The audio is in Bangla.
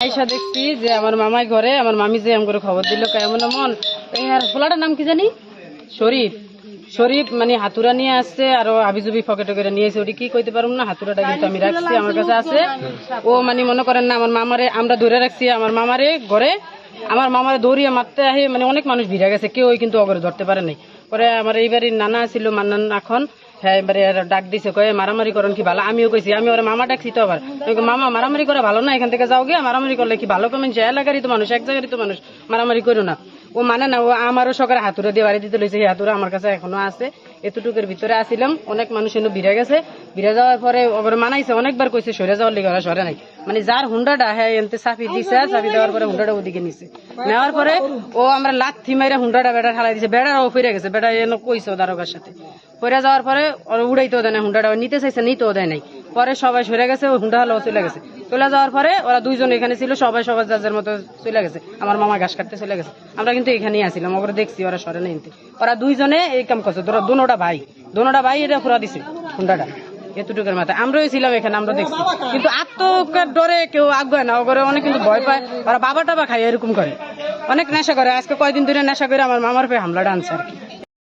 আইসা দেখছি যে আমার মামাই ঘরে আমার মামি যে এম করে খবর দিল কেমন এমন এই আর ফোলাটার নাম কি জানি? শরীফ শরীফ মানে হাতুরা নিয়ে আসছে আর পকেটে করে নিয়েছে ওটি কি কইতে না হাতুরাটা কিন্তু আমি রাখছি আমার কাছে আছে। ও মানে মনে করেন না আমার মামারে আমরা ধরে রাখছি আমার মামারে ঘরে আমার মামারে দৌড়িয়ে মারতে আহে মানে অনেক মানুষ ভিড়ে গেছে কেউ কিন্তু অগরে ধরতে পারে নাই। পরে আমার এইবারে নানা ছিল মান্নান এখন হ্যাঁ ডাক দিছে, কয়ে, মারামারি করেন কি ভালো? আমিও কইছি আমি ওরা মামা ডাকছি তো আবার। মামা, মারামারি করে ভালো না? এখান থেকে যাও গিয়ে মারামারি করলে কি ভালো? কমেন যে এলাকারই তো মানুষ, এক জায়গারই তো মানুষ, মারামারি করো না। ও মানে না, ও আমারও সকালে হাতুরা দিয়ে বাড়ি দিতে লইছে সেই হাতুরা আমার কাছে এখনও আছে। এতটুকুর ভিতরে আসিলাম, অনেক মানুষ এনে ভিড়ে গেছে। ভিড়ে যাওয়ার পরে ওপরে মানাইছে, অনেকবার কইছে, সরে যাওয়ার লিগে ওরা সরে নাই। মানে যার হুন্ডাটা হ্যাঁ এনতে চাপি দিছে চাপি দেওয়ার পরে হুন্ডাটা ওদিকে নিছে। নেওয়ার পরে ও আমরা লাথি মাইরা হুন্ডাটা বেড়া ঠালাই দিছে। বেড়াও ফিরে গেছে বেড়া এনে কইছে দারোগার সাথে। পরে যাওয়ার পরে ওরা উড়াইতেও দেয় না হুন্ডাটা, ও নিতে চাইছে, নিতেও দেয় নাই। পরে সবাই সরে গেছে ওই হুন্ডা হলো চলে গেছে। চলে যাওয়ার পরে ওরা দুইজন এখানে ছিল, সবাই সবার যার মতো চলে গেছে। আমার মামা ঘাস কাটতে চলে গেছে। আমরা কিন্তু এখানেই আসিলাম ওরা দেখছি ওরা সরে নাই ওরা দুইজনে এই কাম করছে ধরো দুনোটা ভাই। দুনোটা ভাই এটা পুরা দিছে, হুন্ডাটা। এতটুকুর মাথায়। আমরাও ছিলাম এখানে আমরা দেখছি। কিন্তু আত্মকার ডরে কেউ আগুয়ে না ওগরে অনেক কিন্তু ভয় পায় ওরা বাবা টাবা খায় এরকম করে। অনেক নেশা করে। আজকে কয়দিন ধরে নেশা করে আমার মামার পেয়ে হামলা আনছে আর কি।